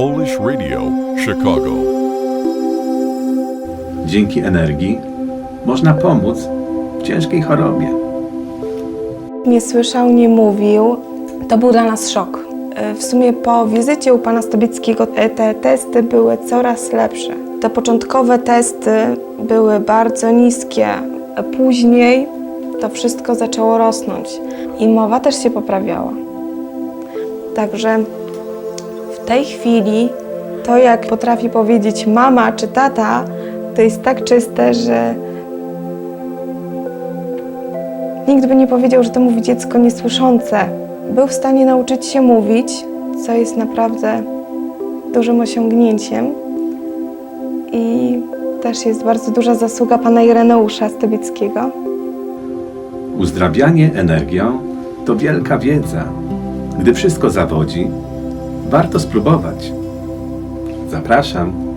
Polish Radio, Chicago. Dzięki energii można pomóc w ciężkiej chorobie. Nie słyszał, nie mówił. To był dla nas szok. E, W sumie po wizycie u pana Stobieckiego e, te testy były coraz lepsze. Te początkowe testy były bardzo niskie. a Później to wszystko zaczęło rosnąć i mowa też się poprawiała. Także tej chwili to, jak potrafi powiedzieć mama czy tata, to jest tak czyste, że Nikt by nie powiedział, że to mówi dziecko niesłyszące. Był w stanie nauczyć się mówić, co jest naprawdę dużym osiągnięciem. I też jest bardzo duża zasługa pana Ireneusza Stobickiego. Uzdrawianie energią to wielka wiedza. Gdy wszystko zawodzi, warto spróbować. Zapraszam.